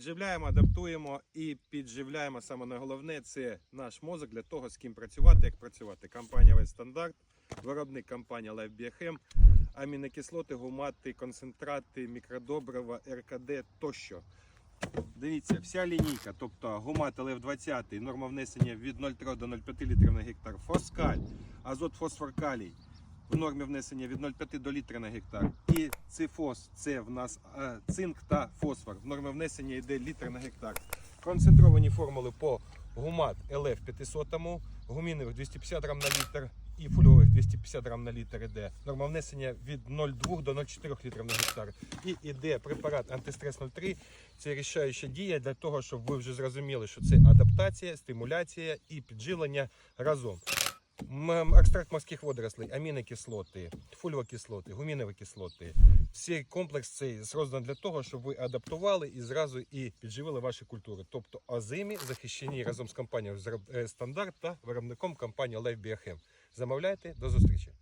Підживляємо, адаптуємо і підживляємо. Саме найголовне це наш мозок для того, з ким працювати, як працювати. Компанія Весь Стандарт, виробник компанія Life Biochem, амінокислоти, гумати, концентрати, мікродобрива, РКД тощо. Дивіться, вся лінійка, тобто гумат ЛФ 20, норма внесення від 0,3 до 0,5 літрів на гектар, фоскаль, азот, фосфор, калій. В нормі внесення від 0,5 до літра на гектар. І цифос це в нас е, цинк та фосфор. В нормі внесення йде літр на гектар. Концентровані формули по гумат ЛФ 500, гумінових 250 грам на літр і фульових 250 грам на літр іде. Норма внесення від 0,2 до 0,4 літрів на гектар. І іде препарат антистрес 03. Це рішаюча дія для того, щоб ви вже зрозуміли, що це адаптація, стимуляція і підживлення разом. Екстракт морських водорослей, амінокислоти, фульвокислоти, гумінові кислоти. Всі комплекс цей создан для того, щоб ви адаптували і зразу і підживили ваші культури. Тобто озимі захищені разом з компанією «Зроб- е, Стандарт та виробником компанії Life Biochem. Замовляйте, до зустрічі.